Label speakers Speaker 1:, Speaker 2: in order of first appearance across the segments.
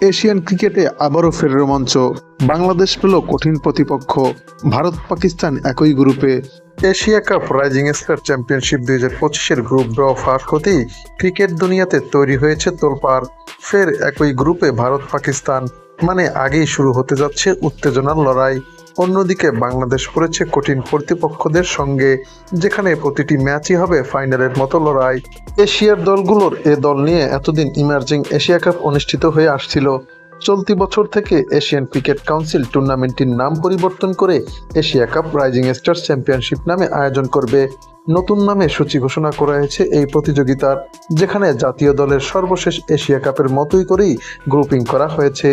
Speaker 1: Asian ক্রিকেটে আবারও ফের রোমাঞ্চ বাংলাদেশ পেল কঠিন প্রতিপক্ষ। ভারত পাকিস্তান একই গ্রুপে। Asia Cup Rising Star Championship দুই হাজার পঁচিশের গ্রুপ ড্র ফার হতেই ক্রিকেট দুনিয়াতে তৈরি হয়েছে তোলপাড়। ফের একই গ্রুপে ভারত পাকিস্তান মানে আগেই শুরু হতে যাচ্ছে উত্তেজনার লড়াই। অন্যদিকে বাংলাদেশ পড়েছে কঠিন কর্তৃপক্ষদের সঙ্গে, যেখানে প্রতিটি ম্যাচই হবে ফাইনালের মতো লড়াই। এশিয়ার দলগুলোর এ দল নিয়ে এতদিন ইমার্জিং এশিয়া কাপ অনুষ্ঠিত হয়ে আসছিল। চলতি বছর থেকে এশিয়ান ক্রিকেট কাউন্সিল টুর্নামেন্টটির নাম পরিবর্তন করে Asia Cup Rising Star Championship নামে আয়োজন করবে। নতুন নামে সূচি ঘোষণা করা হয়েছে এই প্রতিযোগিতার যেখানে জাতীয় দলের সর্বশেষ এশিয়া কাপের মতোই করেই গ্রুপিং করা হয়েছে।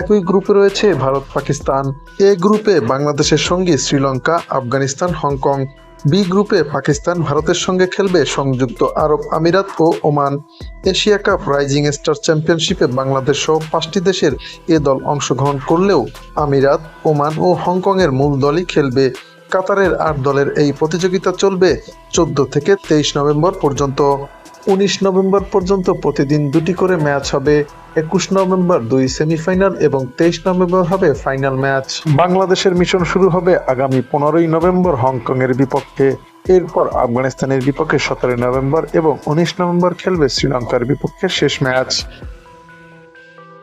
Speaker 1: একই গ্রুপে রয়েছে ভারত, পাকিস্তান। এ গ্রুপে বাংলাদেশের সঙ্গে শ্রীলঙ্কা, আফগানিস্তান, হংকং। বি গ্রুপে পাকিস্তান ভারতের সঙ্গে খেলবে সংযুক্ত আরব আমিরাত ও Oman. Asia Cup Rising Star চ্যাম্পিয়নশিপে বাংলাদেশ সহ পাঁচটি দেশের এ দল অংশগ্রহণ করলেও আমিরাত, ওমান ও হংকংয়ের মূল দলই খেলবে। কাতারের আট দলের এই প্রতিযোগিতা চলবে চোদ্দ থেকে তেইশ নভেম্বর পর্যন্ত। উনিশ নভেম্বর পর্যন্ত প্রতিদিন দুটি করে ম্যাচ হবে। একুশ নভেম্বর দুই সেমিফাইনাল এবং তেইশ নভেম্বর হবে ফাইনাল ম্যাচ। বাংলাদেশের মিশন শুরু হবে আগামী পনেরোই নভেম্বর হংকং এর বিপক্ষে। এরপর আফগানিস্তানের বিপক্ষে সতেরোই নভেম্বর এবং উনিশ নভেম্বর খেলবে শ্রীলঙ্কার বিপক্ষে শেষ ম্যাচ।